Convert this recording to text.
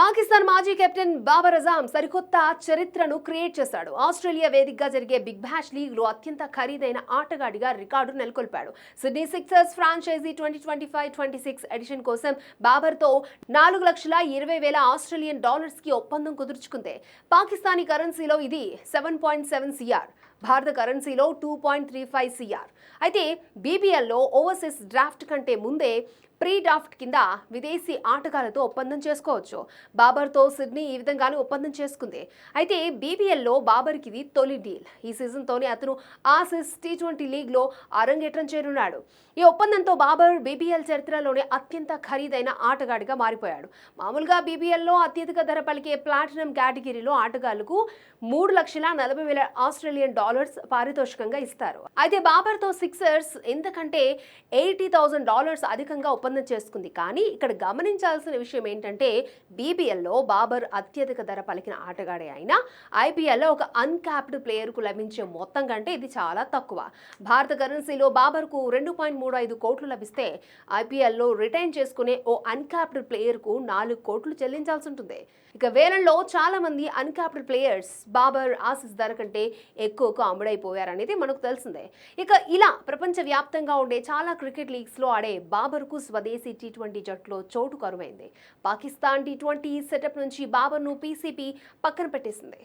పాకిస్తాన్ మాజీ కెప్టెన్ బాబర్ అజాం సరికొత్త చరిత్రను క్రియేట్ చేశాడు. ఆస్ట్రేలియా వేదికగా జరిగే బిగ్ బ్యాష్ లీగ్లో అత్యంత ఖరీదైన ఆటగాడిగా record నెలకొల్పాడు. Sydney Sixers franchise twenty twenty five twenty six edition కోసం బాబర్తో నాలుగు లక్షల ఇరవై వేల ఆస్ట్రేలియన్ డాలర్స్కి ఒప్పందం కుదుర్చుకుంది. పాకిస్తానీ కరెన్సీలో ఇది సెవెన్ పాయింట్ సెవెన్ సిఆర్. భారత కరెన్సీలో two point three five C R. అయితే బీబీఎల్లో ఓవర్సీస్ డ్రాఫ్ట్ కంటే ముందే ప్రీ డ్రాఫ్ట్ కింద విదేశీ ఆటగాళ్ళతో ఒప్పందం చేసుకోవచ్చు. బాబర్తో సిడ్నీ ఈ విధంగానే ఒప్పందం చేసుకుంది. అయితే బీబీఎల్లో బాబర్కి ఇది తొలి డీల్. ఈ సీజన్తోనే అతను ఆసిస్ టీ ట్వంటీ లీగ్లో అరంగేట్రం చేరున్నాడు. ఈ ఒప్పందంతో బాబర్ బీబీఎల్ చరిత్రలోనే అత్యంత ఖరీదైన ఆటగాడిగా మారిపోయాడు. మామూలుగా బీబీఎల్లో అత్యధిక ధర పలికే ప్లాటినం కేటగిరీలో ఆటగాళ్ళకు మూడు లక్షల నలభై వేల ఆస్ట్రేలియన్ డాలర్స్ పారితోషికంగా ఇస్తారు. అయితే బాబర్తో సిక్సర్స్ ఎంతకంటే ఎయిటీ థౌసండ్ డాలర్స్ అధికంగా ఒప్పందం చేసుకుంది. కానీ ఇక్కడ గమనించాల్సిన విషయం ఏంటంటే బీబీఎల్లో బాబర్ అత్యధిక ధర పలికిన ఆటగాడే అయినా ఐపీఎల్లో ఒక అన్క్యాప్డ్ ప్లేయర్కు లభించే మొత్తం కంటే ఇది చాలా తక్కువ. భారత కరెన్సీలో బాబర్కు రెండు పాయింట్ మూడు ఐదు కోట్లు లభిస్తే ఐపీఎల్లో రిటైన్ చేసుకునే ఓ అన్క్యాప్డ్ ప్లేయర్కు నాలుగు కోట్లు చెల్లించాల్సి ఉంటుంది. ఇక వేలంలో చాలా మంది అన్క్యాప్డ్ ప్లేయర్స్ బాబర్ ఆసిస్ ధర కంటే ఎక్కువకు అమ్ముడైపోయారనేది మనకు తెలిసిందే. ఇక ఇలా ప్రపంచవ్యాప్తంగా ఉండే చాలా క్రికెట్ లీగ్స్లో ఆడే బాబర్కు స్వదేశీ టీ ట్వంటీ జట్టులో చోటు కరువైంది. పాకిస్తాన్ టీ ట్వంటీ సెటప్ నుంచి బాబర్ను పీసీపీ పక్కన పెట్టేసింది.